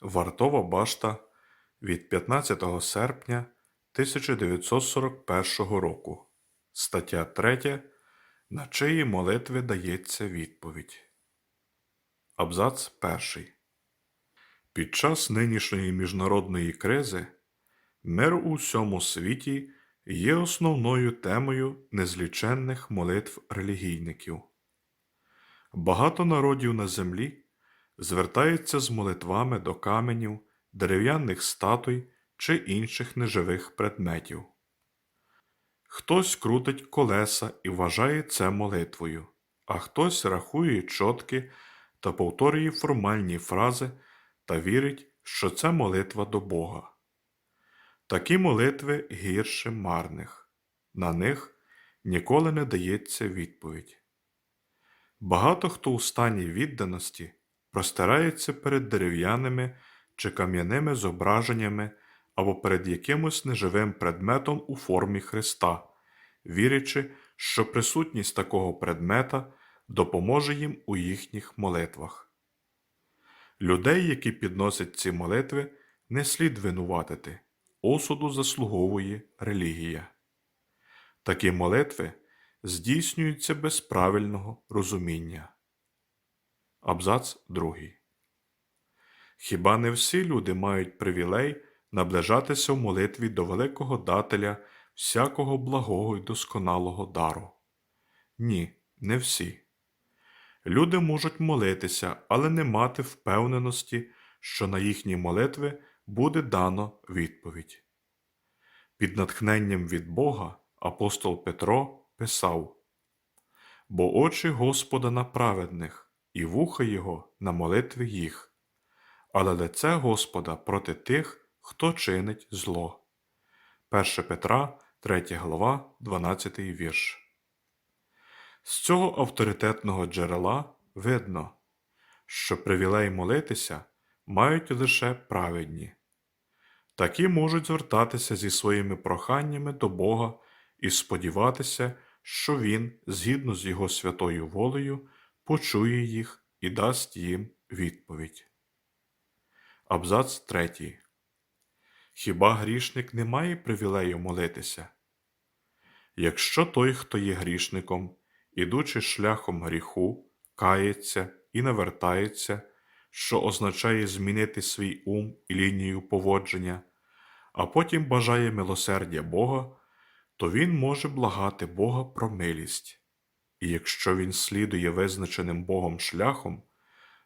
Вартова башта від 15 серпня 1941 року. Стаття 3. На чиї молитви дається відповідь. Абзац 1. Під час нинішньої міжнародної кризи мир у всьому світі є основною темою незліченних молитв релігійників. Багато народів на землі звертаються з молитвами до каменів, дерев'яних статуй чи інших неживих предметів. Хтось крутить колеса і вважає це молитвою, а хтось рахує чотки та повторює формальні фрази та вірить, що це молитва до Бога. Такі молитви гірше марних, на них ніколи не дається відповідь. Багато хто у стані відданості простирається перед дерев'яними чи кам'яними зображеннями або перед якимось неживим предметом у формі Христа, вірячи, що присутність такого предмета допоможе їм у їхніх молитвах. Людей, які підносять ці молитви, не слід винуватити, осуду заслуговує релігія. Такі молитви здійснюються без правильного розуміння. Абзац 2. Хіба не всі люди мають привілей наближатися в молитві до великого дателя всякого благого і досконалого дару? Ні, не всі. Люди можуть молитися, але не мати впевненості, що на їхні молитви буде дано відповідь. Під натхненням від Бога апостол Петро писав Бо очі Господа на праведних, і вуха Його на молитви їх, але лице Господа проти тих, хто чинить зло. 1 Петра, 3 глава, 12 вірш. З цього авторитетного джерела видно, що привілей молитися мають лише праведні. Такі можуть звертатися зі своїми проханнями до Бога і сподіватися, що Він, згідно з Його святою волею, почує їх і дасть їм відповідь. Абзац 3. Хіба грішник не має привілею молитися? Якщо той, хто є грішником, ідучи шляхом гріху, кається і навертається, що означає змінити свій ум і лінію поводження, а потім бажає милосердя Бога, то він може благати Бога про милість. І якщо він слідує визначеним Богом шляхом,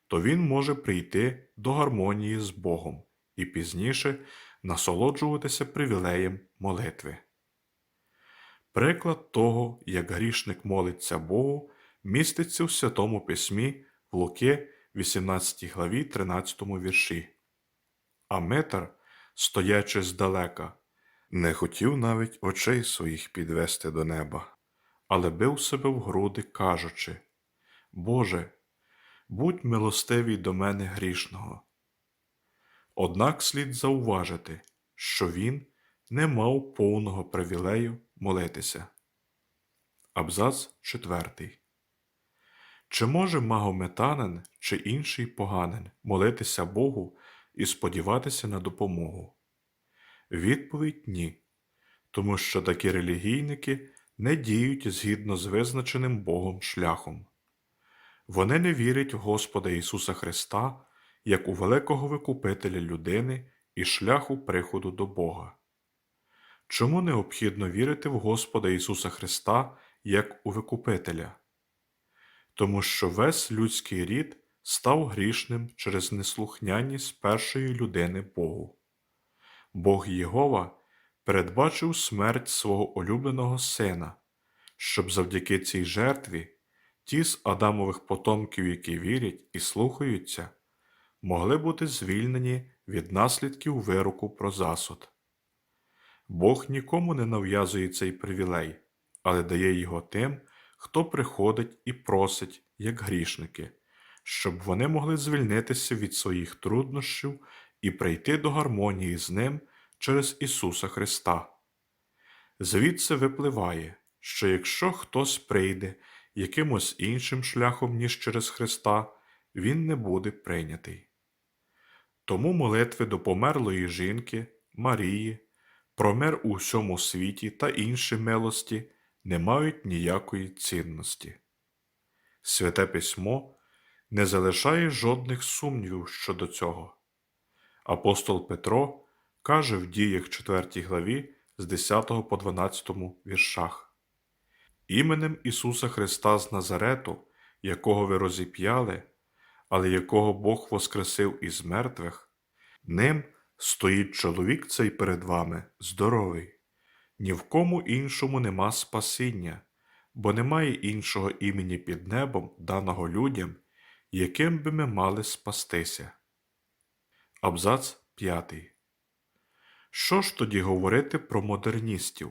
то він може прийти до гармонії з Богом і пізніше насолоджуватися привілеєм молитви. Приклад того, як грішник молиться Богу, міститься в Святому Письмі в Луки, 18 главі 13 вірші. А Митар, стоячи здалека, не хотів навіть очей своїх підвести до неба, але бив себе в груди, кажучи Боже, будь милостивий до мене грішного. Однак слід зауважити, що він не мав повного привілею молитися. Абзац 4. Чи може магометанин чи інший поганин молитися Богу і сподіватися на допомогу? Відповідь ні, тому що такі релігійники не діють згідно з визначеним Богом шляхом. Вони не вірять в Господа Ісуса Христа як у великого Викупителя людини і шляху приходу до Бога. Чому необхідно вірити в Господа Ісуса Христа як у Викупителя? Тому що весь людський рід став грішним через неслухняність першої людини Богу. Бог Єгова передбачив смерть свого улюбленого сина, щоб завдяки цій жертві ті з Адамових потомків, які вірять і слухаються, могли бути звільнені від наслідків вироку про засуд. Бог нікому не нав'язує цей привілей, але дає його тим, хто приходить і просить, як грішники, щоб вони могли звільнитися від своїх труднощів і прийти до гармонії з ним через Ісуса Христа. Звідси випливає, що якщо хтось прийде якимось іншим шляхом, ніж через Христа, він не буде прийнятий. Тому молитви до померлої жінки, Марії, про мир у всьому світі та інші милості не мають ніякої цінності. Святе письмо не залишає жодних сумнівів щодо цього. Апостол Петро каже в діях 4 главі з 10 по 12 віршах Іменем Ісуса Христа з Назарету, якого ви розіп'яли, але якого Бог воскресив із мертвих, ним стоїть чоловік цей перед вами здоровий, ні в кому іншому нема спасіння, бо немає іншого імені під небом, даного людям, яким би ми мали спастися. Абзац 5. Що ж тоді говорити про модерністів?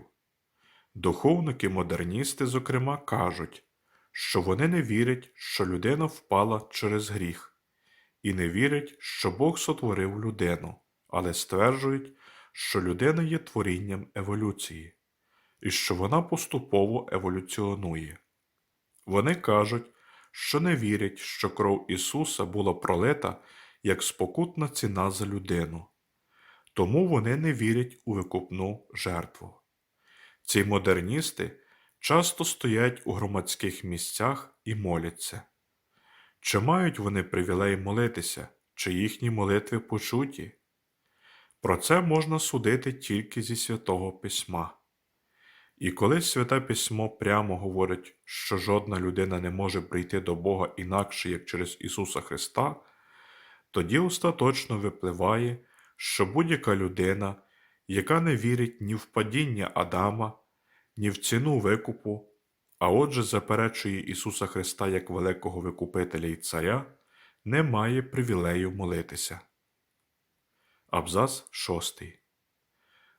Духовники-модерністи, зокрема, кажуть, що вони не вірять, що людина впала через гріх, і не вірять, що Бог сотворив людину, але стверджують, що людина є творінням еволюції, і що вона поступово еволюціонує. Вони кажуть, що не вірять, що кров Ісуса була пролита як спокутна ціна за людину, тому вони не вірять у викупну жертву. Ці модерністи часто стоять у громадських місцях і моляться. Чи мають вони привілей молитися, чи їхні молитви почуті? Про це можна судити тільки зі святого письма. І коли святе письмо прямо говорить, що жодна людина не може прийти до Бога інакше, як через Ісуса Христа, тоді остаточно випливає, що будь-яка людина, яка не вірить ні в падіння Адама, ні в ціну викупу, а отже заперечує Ісуса Христа як великого Викупителя і Царя, не має привілею молитися. Абзац 6.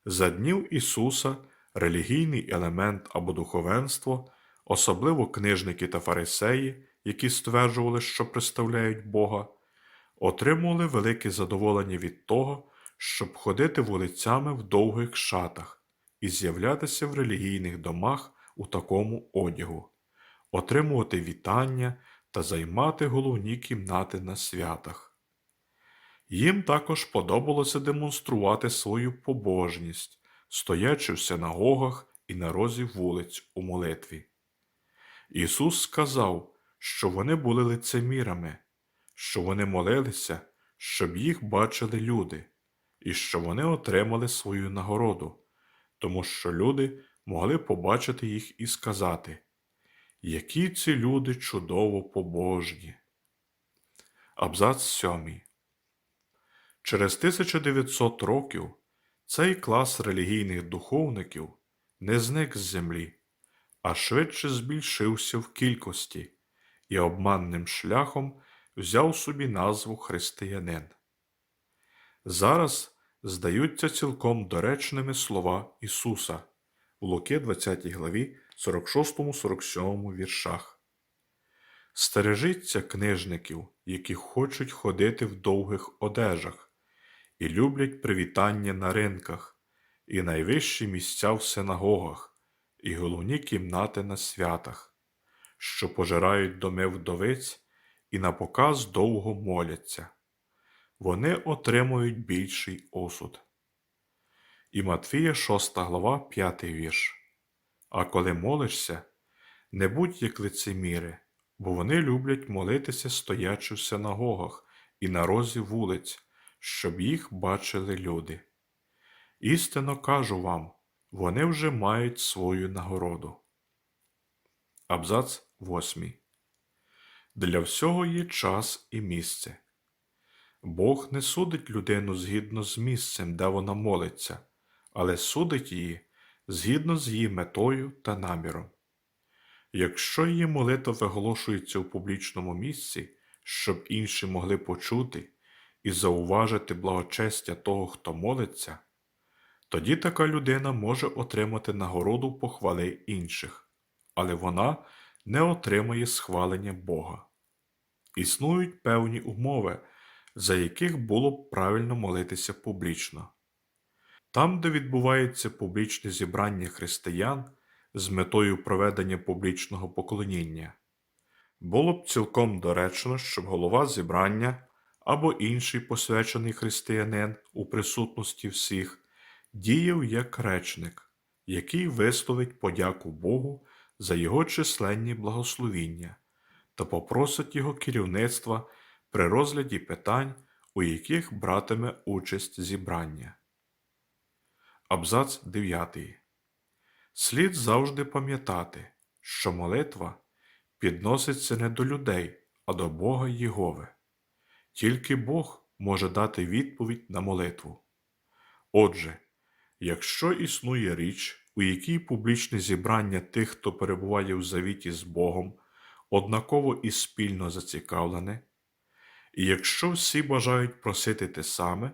За днів Ісуса релігійний елемент або духовенство, особливо книжники та фарисеї, які стверджували, що представляють Бога, отримували велике задоволення від того, щоб ходити вулицями в довгих шатах і з'являтися в релігійних домах у такому одягу, отримувати вітання та займати головні кімнати на святах. Їм також подобалося демонструвати свою побожність, стоячи в синагогах і на розі вулиць у молитві. Ісус сказав, що вони були лицемірами, що вони молилися, щоб їх бачили люди, і що вони отримали свою нагороду, тому що люди могли побачити їх і сказати, які ці люди чудово побожні. Абзац 7. Через 1900 років цей клас релігійних духовників не зник з землі, а швидше збільшився в кількості і обманним шляхом взяв собі назву християнин. Зараз здаються цілком доречними слова Ісуса у Луки 20 главі 46-47 віршах. Стережіться книжників, які хочуть ходити в довгих одежах і люблять привітання на ринках, і найвищі місця в синагогах, і головні кімнати на святах, що пожирають доми вдовиць і на показ довго моляться. Вони отримують більший осуд. І Матфія 6 глава, 5 вірш. А коли молишся, не будь як лицеміри, бо вони люблять молитися, стоячи в синагогах і на розі вулиць, щоб їх бачили люди. Істинно кажу вам, вони вже мають свою нагороду. Абзац 8. Для всього є час і місце. Бог не судить людину згідно з місцем, де вона молиться, але судить її згідно з її метою та наміром. Якщо її молитва виголошується у публічному місці, щоб інші могли почути і зауважити благочестя того, хто молиться, тоді така людина може отримати нагороду похвали інших, але вона не отримає схвалення Бога. Існують певні умови, за яких було б правильно молитися публічно. Там, де відбувається публічне зібрання християн з метою проведення публічного поклоніння, було б цілком доречно, щоб голова зібрання або інший посвячений християнин у присутності всіх діяв як речник, який висловить подяку Богу за його численні благословіння та попросить його керівництва при розгляді питань, у яких братиме участь зібрання. Абзац 9. Слід завжди пам'ятати, що молитва підноситься не до людей, а до Бога Єгови. Тільки Бог може дати відповідь на молитву. Отже, якщо існує річ, у якій публічне зібрання тих, хто перебуває в завіті з Богом, однаково і спільно зацікавлене, і якщо всі бажають просити те саме,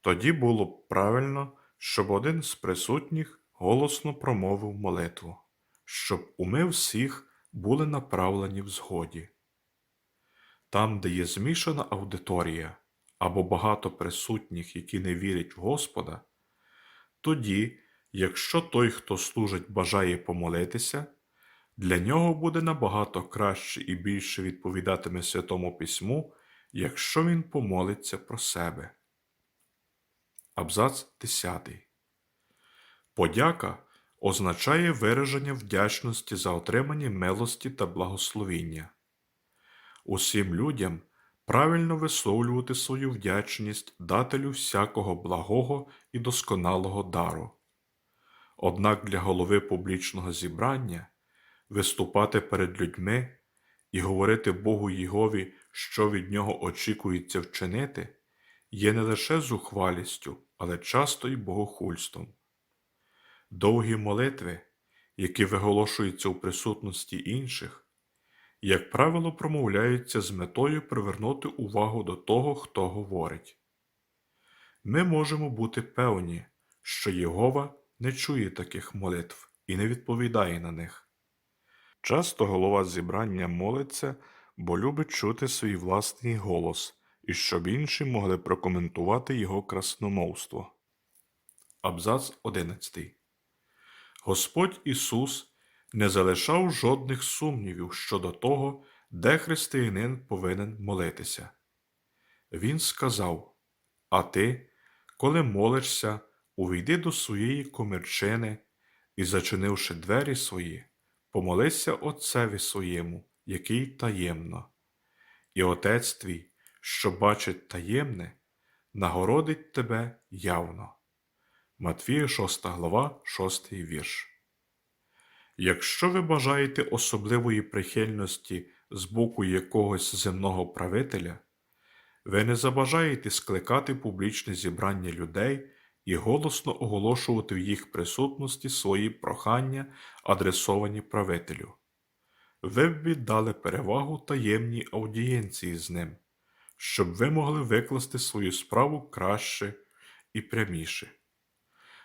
тоді було б правильно, щоб один з присутніх голосно промовив молитву, щоб уми всіх були направлені в згоді. Там, де є змішана аудиторія або багато присутніх, які не вірять в Господа, тоді, якщо той, хто служить, бажає помолитися, для нього буде набагато краще і більше відповідатиме Святому Письму, якщо він помолиться про себе. Абзац 10. Подяка означає вираження вдячності за отримані милості та благословіння. Усім людям правильно висловлювати свою вдячність дателю всякого благого і досконалого дару. Однак для голови публічного зібрання виступати перед людьми і говорити Богу Єгові, що від нього очікується вчинити, є не лише зухвалістю, але часто й богохульством. Довгі молитви, які виголошуються у присутності інших, як правило, промовляються з метою привернути увагу до того, хто говорить. Ми можемо бути певні, що Єгова не чує таких молитв і не відповідає на них. Часто голова зібрання молиться, бо любить чути свій власний голос, і щоб інші могли прокоментувати його красномовство. Абзац 11. Господь Ісус не залишав жодних сумнівів щодо того, де християнин повинен молитися. Він сказав: А ти, коли молишся, увійди до своєї комірчини і, зачинивши двері свої, помолися Отцеві своєму, який таємно, і Отець твій, що бачить таємне, нагородить тебе явно. Матвія 6 глава, 6 вірш. Якщо ви бажаєте особливої прихильності з боку якогось земного правителя, ви не забажаєте скликати публічне зібрання людей і голосно оголошувати в їх присутності свої прохання, адресовані правителю. Ви б віддали перевагу таємній аудієнції з ним, щоб ви могли викласти свою справу краще і пряміше.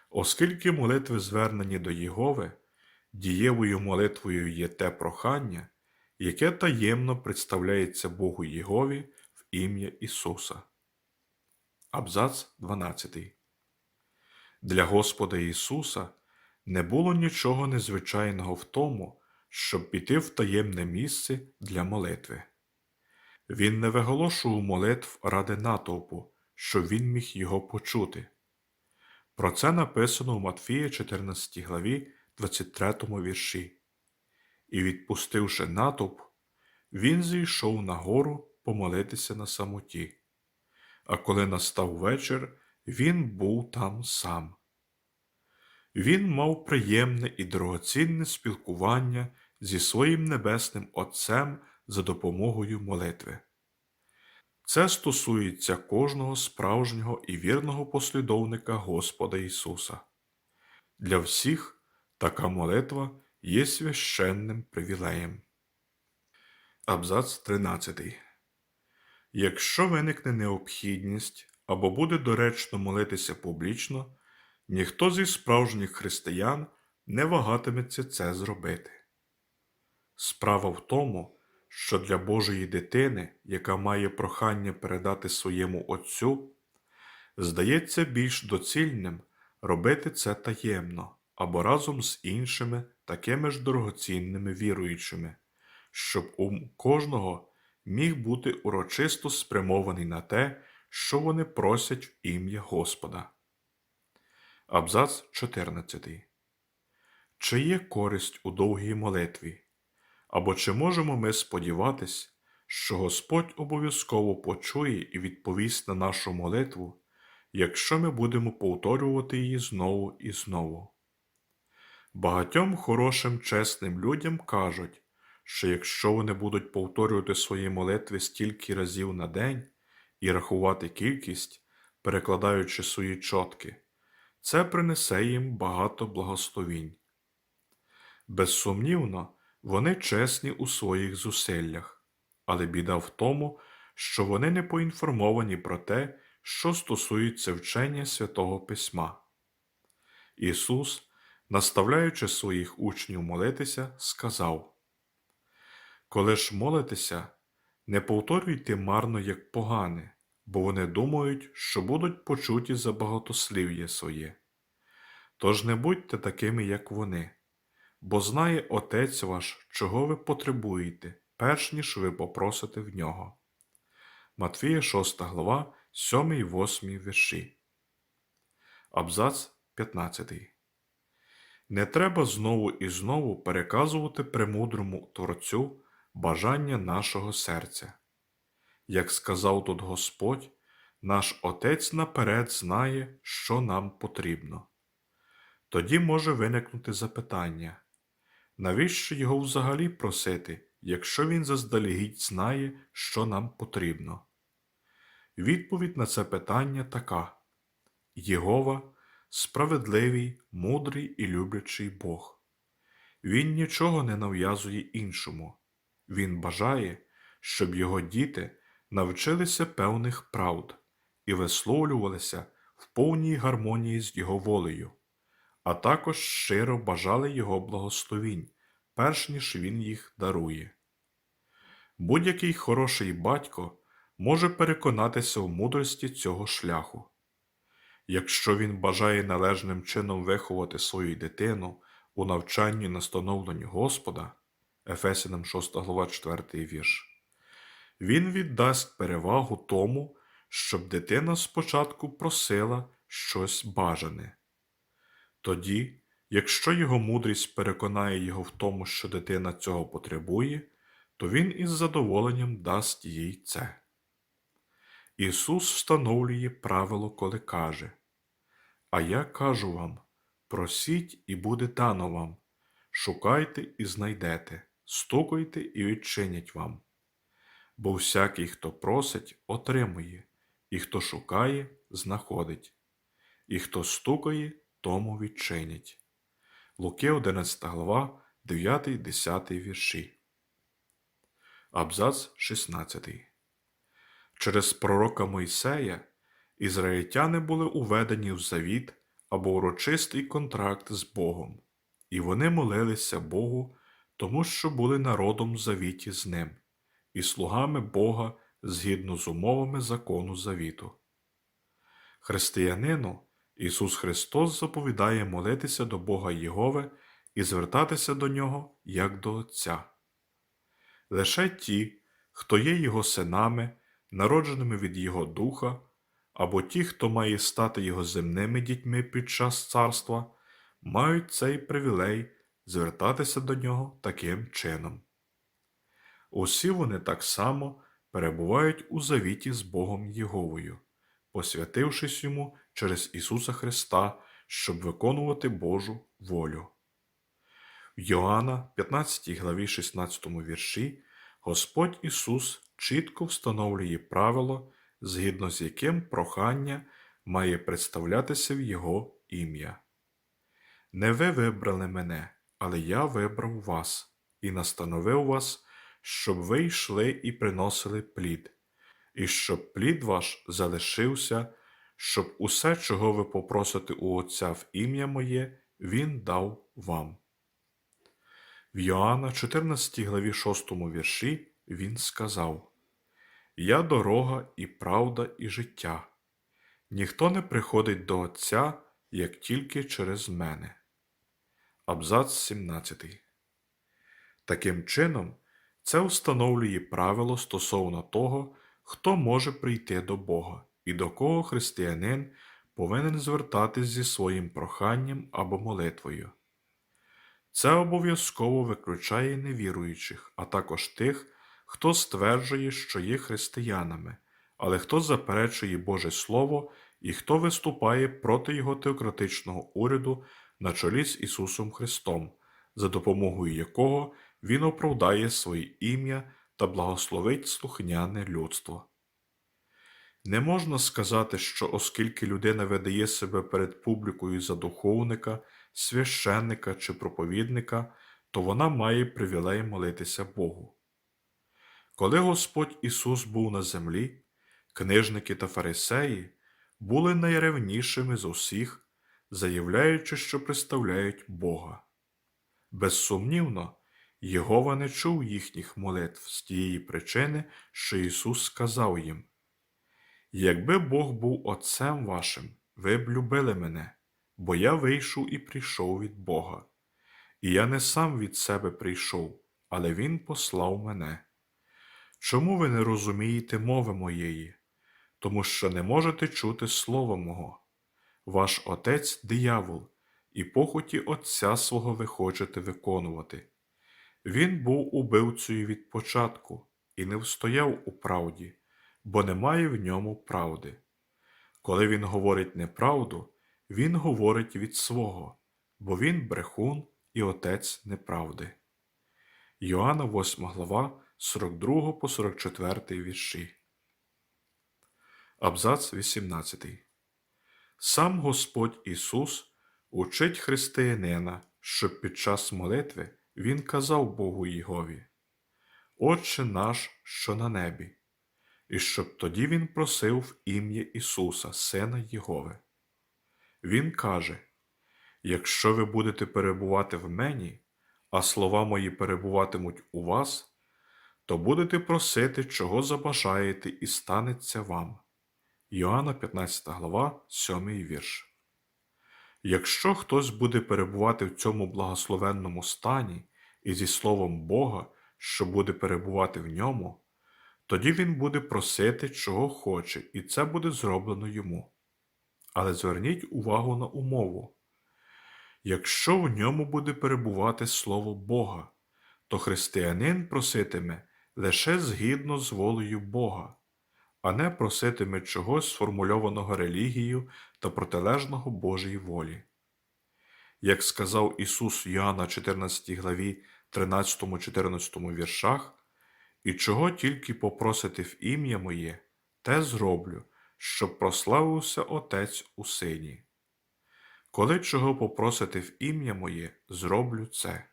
Оскільки молитви звернені до Єгови, дієвою молитвою є те прохання, яке таємно представляється Богу Єгові в ім'я Ісуса. Абзац 12. Для Господа Ісуса не було нічого незвичайного в тому, щоб піти в таємне місце для молитви. Він не виголошував молитв ради натовпу, щоб він міг його почути. Про це написано у Матфія 14 главі 23 вірші. І, відпустивши натовп, він зійшов на гору помолитися на самоті. А коли настав вечір, він був там сам. Він мав приємне і дорогоцінне спілкування зі своїм небесним Отцем за допомогою молитви. Це стосується кожного справжнього і вірного послідовника Господа Ісуса. Для всіх така молитва є священним привілеєм. Абзац 13. Якщо виникне необхідність або буде доречно молитися публічно, ніхто зі справжніх християн не вагатиметься це зробити. Справа в тому, що для Божої дитини, яка має прохання передати своєму Отцю, здається більш доцільним робити це таємно або разом з іншими такими ж дорогоцінними віруючими, щоб у кожного міг бути урочисто спрямований на те, що вони просять в ім'я Господа. Абзац 14. Чи є користь у довгій молитві? Або чи можемо ми сподіватись, що Господь обов'язково почує і відповість на нашу молитву, якщо ми будемо повторювати її знову і знову? Багатьом хорошим чесним людям кажуть, що якщо вони будуть повторювати свої молитви стільки разів на день і рахувати кількість, перекладаючи свої чотки, це принесе їм багато благословінь. Безсумнівно, вони чесні у своїх зусиллях, але біда в тому, що вони не поінформовані про те, що стосується вчення святого Письма. Ісус, наставляючи своїх учнів молитися, сказав Коли ж молитеся, не повторюйте марно як погане, бо вони думають, що будуть почуті за багатослів'я своє. Тож не будьте такими, як вони, бо знає Отець ваш, чого ви потребуєте, перш ніж ви попросите в нього. Матвія 6 глава, 7 і 8 вірші. Абзац 15. Не треба знову і знову переказувати премудрому Творцю бажання нашого серця. Як сказав тут Господь, наш Отець наперед знає, що нам потрібно. Тоді може виникнути запитання, навіщо його взагалі просити, якщо він заздалегідь знає, що нам потрібно? Відповідь на це питання така Єгова справедливий, мудрий і люблячий Бог. Він нічого не нав'язує іншому, він бажає, щоб його діти навчилися певних правд і висловлювалися в повній гармонії з його волею, а також щиро бажали його благословінь, перш ніж він їх дарує. Будь-який хороший батько може переконатися в мудрості цього шляху. Якщо він бажає належним чином виховати свою дитину у навчанні настановленню Господа, Ефесянам 6 глава 4 вірш, він віддасть перевагу тому, щоб дитина спочатку просила щось бажане. Тоді, якщо його мудрість переконає його в тому, що дитина цього потребує, то він із задоволенням дасть їй це. Ісус встановлює правило, коли каже А я кажу вам просіть і буде дано вам, шукайте і знайдете, стукайте і відчинять вам. Бо всякий, хто просить, отримує, і хто шукає, знаходить, і хто стукає, тому відчинять. Луки 11 глава, 9-10 вірші. Абзац 16. Через пророка Мойсея ізраїльтяни були уведені в завіт або урочистий контракт з Богом, і вони молилися Богу, тому що були народом в завіті з ним, і слугами Бога згідно з умовами закону завіту. Християнину Ісус Христос заповідає молитися до Бога Єгове і звертатися до Нього як до Отця. Лише ті, хто є Його синами, народженими від Його Духа, або ті, хто має стати Його земними дітьми під час царства, мають цей привілей звертатися до Нього таким чином. Усі вони так само перебувають у завіті з Богом Єговою, посвятившись йому через Ісуса Христа, щоб виконувати Божу волю. В Йоанна 15 главі 16 вірші Господь Ісус чітко встановлює правило, згідно з яким прохання має представлятися в Його ім'я. Не ви вибрали мене, але я вибрав вас і настановив вас, щоб ви йшли і приносили плід, і щоб плід ваш залишився, щоб усе, чого ви попросите у Отця в ім'я моє, Він дав вам. В Йоанна 14 главі 6 вірші він сказав Я дорога і правда, і життя. Ніхто не приходить до Отця, як тільки через мене. Абзац 17. Таким чином, Це встановлює правило стосовно того, хто може прийти до Бога і до кого християнин повинен звертатись зі своїм проханням або молитвою. Це обов'язково виключає невіруючих, а також тих, хто стверджує, що є християнами, але хто заперечує Боже Слово і хто виступає проти його теократичного уряду на чолі з Ісусом Христом, за допомогою якого Він оправдає своє ім'я та благословить слухняне людство. Не можна сказати, що оскільки людина видає себе перед публікою за духовника, священника чи проповідника, то вона має привілей молитися Богу. Коли Господь Ісус був на землі, книжники та фарисеї були найревнішими з усіх, заявляючи, що представляють Бога. Безсумнівно, Єгова не чув їхніх молитв з тієї причини, що Ісус сказав їм Якби Бог був Отцем вашим, ви б любили мене, бо я вийшов і прийшов від Бога. І я не сам від себе прийшов, але Він послав мене. Чому ви не розумієте мови моєї? Тому що не можете чути слова мого. Ваш отець диявол, і похоті Отця свого ви хочете виконувати. Він був убивцею від початку і не встояв у правді, бо немає в ньому правди. Коли він говорить неправду, він говорить від свого, бо він брехун і отець неправди. Йоанна 8 глава 42 по 44 вірші. Абзац 18. Сам Господь Ісус учить християнина, щоб під час молитви Він казав Богу Єгові Отче наш, що на небі, і щоб тоді Він просив в ім'я Ісуса, Сина Єгови. Він каже Якщо ви будете перебувати в мені, а слова мої перебуватимуть у вас, то будете просити, чого забажаєте, і станеться вам. Йоанна 15 глава, 7 вірш. Якщо хтось буде перебувати в цьому благословенному стані і зі словом Бога, що буде перебувати в ньому, тоді він буде просити, чого хоче, і це буде зроблено йому. Але зверніть увагу на умову. Якщо в ньому буде перебувати Слово Бога, то християнин проситиме лише згідно з волею Бога, а не проситиме чогось сформульованого релігією та протилежного Божій волі. Як сказав Ісус Йоанна 14 главі 13-14 віршах, і чого тільки попросите в ім'я моє, те зроблю, щоб прославився Отець у Сині. Коли чого попросите в ім'я моє, зроблю це.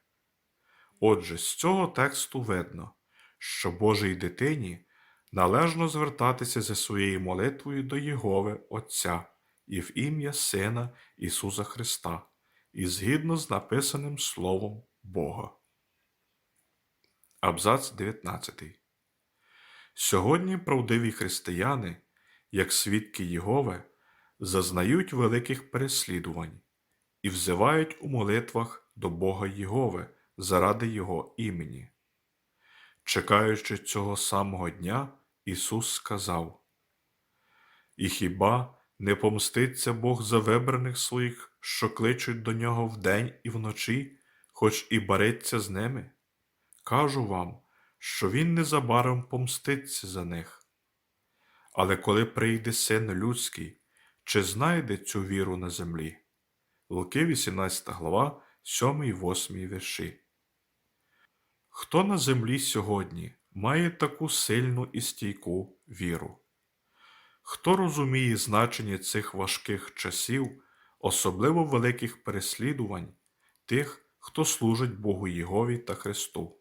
Отже, з цього тексту видно, що Божій дитині належно звертатися за своєю молитвою до Єгови Отця і в ім'я Сина Ісуса Христа, і згідно з написаним Словом Бога. Абзац 19. Сьогодні правдиві християни, як свідки Єгови, зазнають великих переслідувань і взивають у молитвах до Бога Єгови заради Його імені. Чекаючи цього самого дня, Ісус сказав: І хіба не помститься Бог за вибраних своїх, що кличуть до нього вдень і вночі, хоч і бариться з ними? Кажу вам, що Він незабаром помститься за них. Але коли прийде син людський, чи знайде цю віру на землі? Луки 18 глава, 7 і 8 вірші. Хто на землі сьогодні має таку сильну і стійку віру? Хто розуміє значення цих важких часів, особливо великих переслідувань, тих, хто служить Богу Єгові та Христу?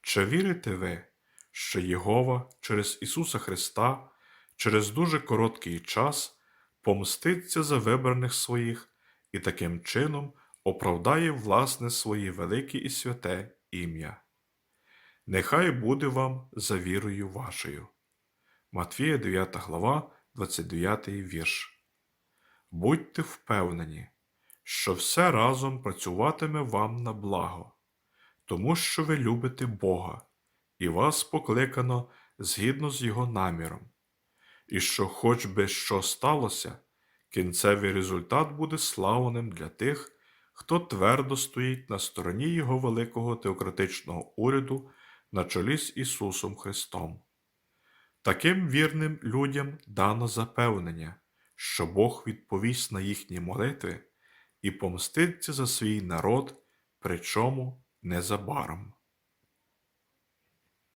Чи вірите ви, що Єгова через Ісуса Христа через дуже короткий час помститься за вибраних своїх і таким чином оправдає власне своє велике і святе ім'я? Нехай буде вам за вірою вашою. Матвія 9 глава, 29 вірш. Будьте впевнені, що все разом працюватиме вам на благо, тому що ви любите Бога і вас покликано згідно з його наміром, і що, хоч би що сталося, кінцевий результат буде славним для тих, хто твердо стоїть на стороні його великого теократичного уряду на чолі з Ісусом Христом. Таким вірним людям дано запевнення, що Бог відповість на їхні молитви і помститься за свій народ, причому незабаром.